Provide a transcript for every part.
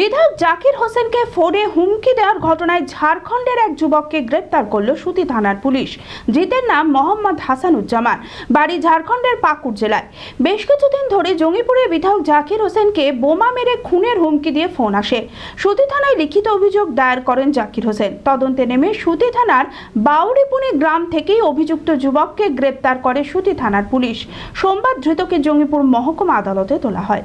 বিধায়ক জাকির হোসেনকে ফোনে হুমকি দেওয়ার ঘটনায় ঝাড়খণ্ডের এক যুবককে গ্রেপ্তার করল সুতি থানার পুলিশ জিতের নাম মোহাম্মদ হাসানুজ্জামান। বাড়ি ঝাড়খণ্ডের পাকুড় জেলায়। বেশ কিছুদিন ধরে জঙ্গিপুরে বিধায়ক জাকির হোসেনকে বোমা মেরে খুনের হুমকি দিয়ে ফোন আসে। সুতি থানায় লিখিত অভিযোগ দায়ের করেন জাকির হোসেন। তদন্তে নেমে সুতি থানার বাউরিপুনি গ্রাম থেকেই অভিযুক্ত যুবককে গ্রেপ্তার করে সুতি থানার পুলিশ। সোমবার ধৃতকে জঙ্গিপুর মহকুমা আদালতে তোলা হয়।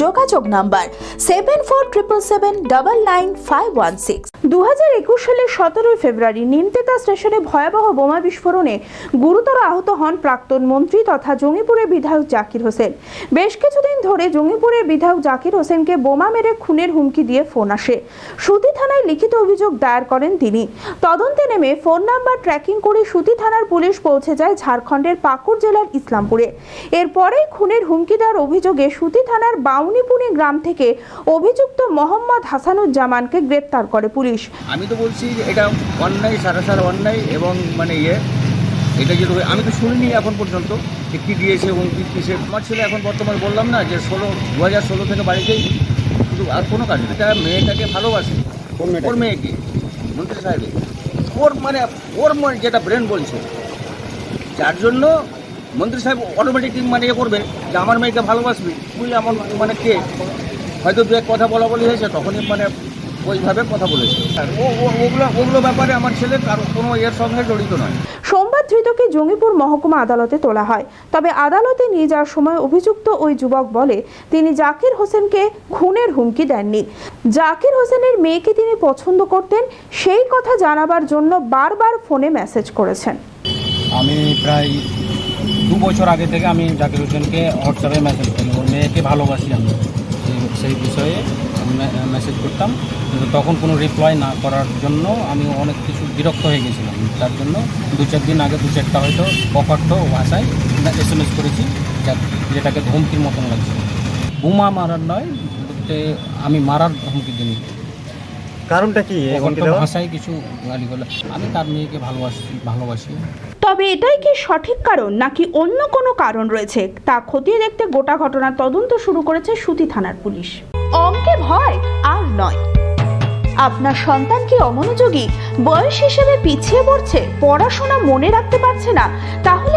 যোগাযোগ number seven four triple seven double nine five one six. দু হাজার একুশ সালের সতেরোই ফেব্রুয়ারি নিমতেতা স্টেশনে ভয়াবহ বোমা বিস্ফোরণে গুরুতর আহত হন প্রাক্তন মন্ত্রী তথা জঙ্গিপুরের বিধায়ক জাকির হোসেন। বেশ কিছুদিন ধরে জঙ্গিপুরের বিধায়ক জাকির হোসেনকে বোমা মেরে খুনের হুমকি দিয়ে ফোন আসে। সুতি থানায় লিখিত অভিযোগ দায়ের করেন তিনি। তদন্তে নেমে ফোন নাম্বার ট্র্যাকিং করে সুতি থানার পুলিশ পৌঁছে যায় ঝাড়খণ্ডের পাকুড় জেলার ইসলামপুরে। এরপরেই খুনের হুমকি দেওয়ার অভিযোগে সুতি থানার বাউনিপুনি গ্রাম থেকে অভিযুক্ত মোহাম্মদ হাসানুজ্জামানকে গ্রেপ্তার করে পুলিশ। আমি তো বলছি যে এটা অন্যায় সারাসার অন্যায় এবং মানে ইয়ে এটা যেটা আমি তো শুনিনি এখন পর্যন্ত যে কী দিয়েছে এবং কী কিসে আমার ছেলে এখন বর্তমানে বললাম না যে ষোলো দু হাজার ষোলো থেকে বাড়িতেই শুধু আর কোনো কাজ নেই। এটা মেয়েটাকে ভালোবাসে। ওর মেয়েকে। মন্ত্রী সাহেবের। ওর মানে ওর মানে যেটা ব্রেন বলছে যার জন্য মন্ত্রী সাহেব অটোমেটিক মানে ইয়ে করবেন যে আমার মেয়েকে ভালোবাসবি। তুই আমার মানে কে? হয়তো দু এক কথা বলা বলি হয়েছে তখনই মানে ওইভাবে কথা বলেছে। আর ও- ও- ওগুলো ওগুলো ব্যাপারে আমার ছেলে কারও কোনো এর সঙ্গে জড়িত নয়। সোমবার ধৃতকে জঙ্গিপুর মহকুমা আদালতে তোলা হয়। তবে আদালতে নিয়ে যাওয়ার সময় অভিযুক্ত ওই যুবক বলে তিনি জাকির হোসেনকে খুনের হুমকি দেননি। জাকির হোসেনের মেয়েকে তিনি পছন্দ করতেন সেই কথা জানাবার জন্য বারবার ফোনে মেসেজ করেছেন। আমি প্রায় দু বছর আগে থেকে আমি জাকির হোসেনকে হোয়াটসঅ্যাপে মেসেজ করি। ওর মেয়েকে ভালোবাসি আমি। সেই- বিষয়ে মেসেজ করতাম। কিন্তু তখন কোনো রিপ্লাই না করার জন্য আমি অনেক কিছু বিরক্ত হয়ে গেছিলাম। তার জন্য দু চার দিন আগে দু চারটা হয়তো কপার্থ ভাষায় এস এম এস করেছি যেটাকে ধমকির মতন লাগছে। বোমা মারার নয় আমি মারার ধমকি দিইনি কারণটা কি? ভাষায় কিছু গালি আমি তার মেয়েকে ভালোবাসি ভালোবাসি। তবে এটাই কি সঠিক কারণ নাকি অন্য কোনো কারণ রয়েছে? তা খতিয়ে দেখতে গোটা ঘটনার তদন্ত শুরু করেছে সুতি থানার পুলিশ। অঙ্কে ভয় আর নয়। আপনার সন্তান কি অমনোযোগী? বয়স হিসেবে পিছিয়ে পড়ছে পড়াশোনা মনে রাখতে পারছে না তাহলে